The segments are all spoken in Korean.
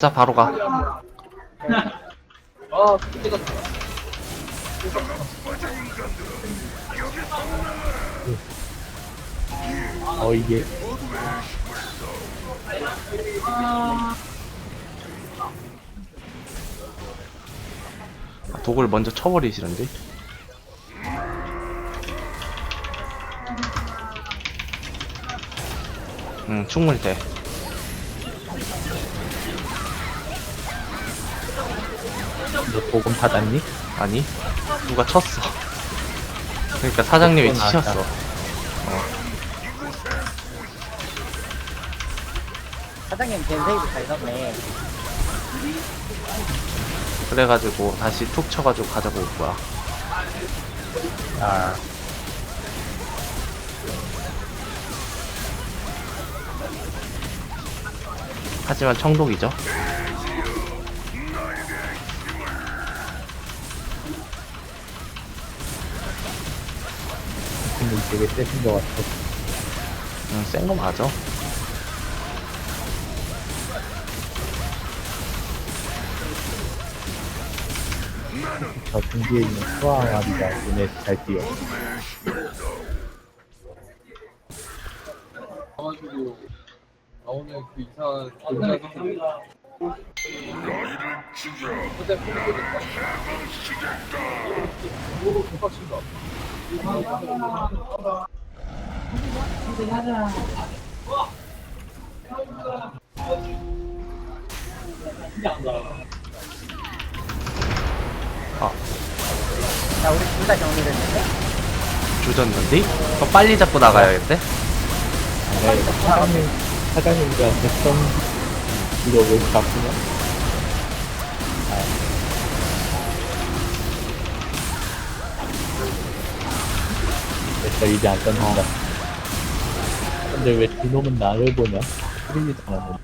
자 바로 가. 어 이게. 아, 독을 먼저 쳐버리시는데? 응 충분히 돼 너 보금 받았니? 아니. 누가 쳤어? 그러니까 사장님이 그건 치셨어. 알았다. 사장님 겐세이브 잘 썼네. 그래가지고 다시 툭 쳐가지고 가자고 올 거야. 아. 하지만 청독이죠 되게 세신 것 같아. 응 센거 맞아. 저 등뒤에 있는 수아마리가 눈에 잘 띄어. 가가지고 나오는 그 이상한 경찰 그때 포기했다. 뭐로 개빡친다. 자, 우리 둘 다 정리됐는데? 조졌는데? 그럼 빨리 잡고 나가야겠대? 네, 사장님 사장님과 백성 이거 왜 바꾸냐? 아. 됐어 이제 안 떴는다 근데 왜 뒤놈은 나를 보냐? 흐리지도 않았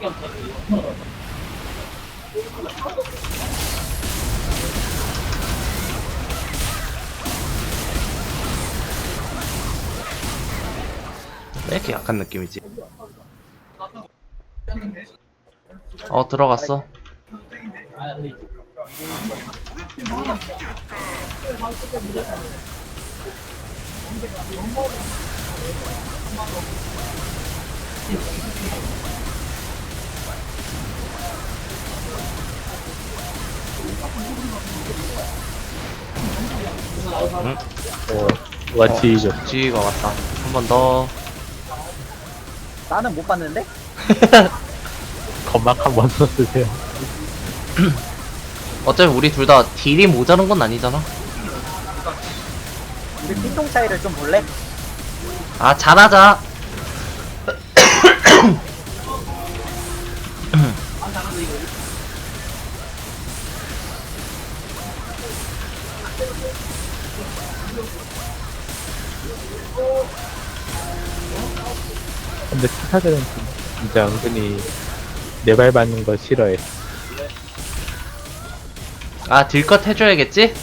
왜 이렇게 약한 느낌이지? 어 들어갔어 어 와치이죠. 지휘가 왔다. 한 번 더. 나는 못 봤는데? 건막 한번더 쓰세요. 어차피 우리 둘 다 딜이 모자란 건 아니잖아. 우리 피통 차이를 좀 볼래? 아 잘하자 근데 스타들은 좀 진짜 은근히 내발 받는 거 싫어해 아 딜컷 해줘야겠지?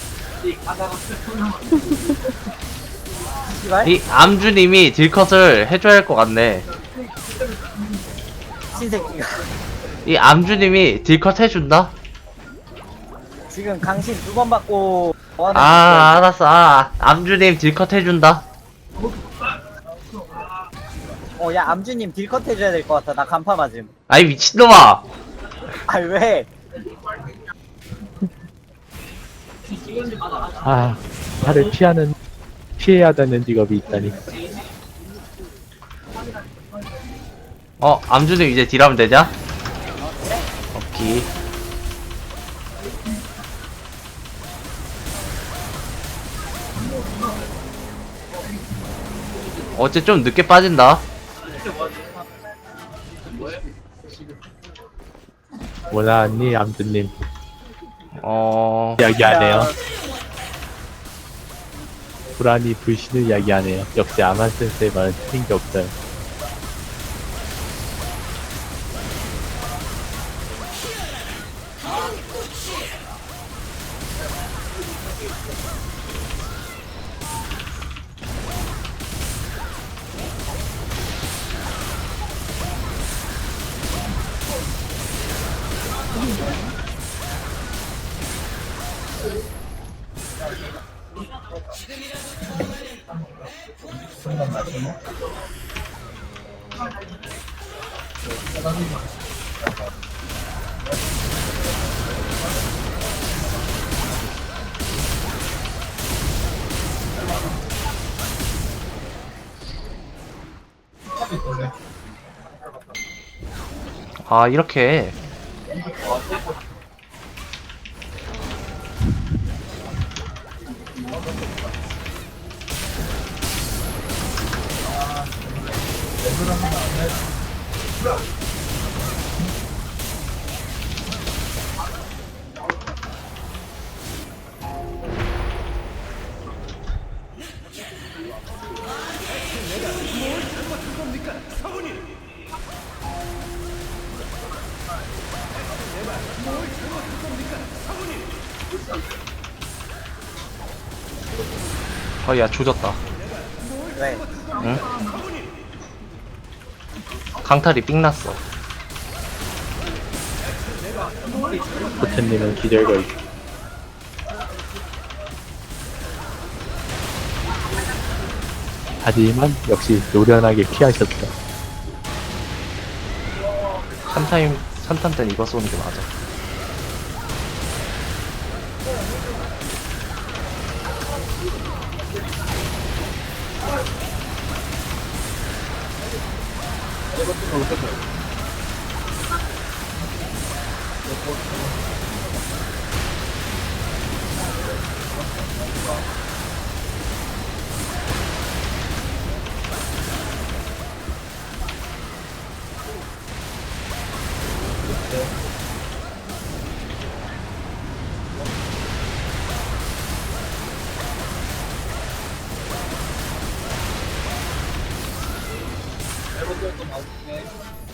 이 암주님이 딜컷을 해줘야 할 것 같네 신새끼가. 이 암주님이 딜컷 해준다? 지금 강신 두 번 받고 뭐하는 아 알았어 아 암주님 딜컷 해준다 어, 야, 암주님 딜컷 해줘야 될 것 같아. 나 간파 맞음. 아이 미친놈아 아, 왜? 아 팔을 피하는 피해야 되는 직업이 있다니 어 암주님 이제 딜하면 되냐? 오케이 어째 좀 늦게 빠진다 뭐라니 암드님 어 이야기하네요. 불안이 불신을 이야기하네요. 역시 아만 센스의 말은 틀린 게 없어요. 아 이렇게 어야 조졌다 왜? 응? 강탈이 삥났어 호텔님은 기절거 있 하지만 역시 노련하게 피하셨다. 3타임 3탄 땐 이거 쏘는 게 맞아 적도 많 Mua 么几天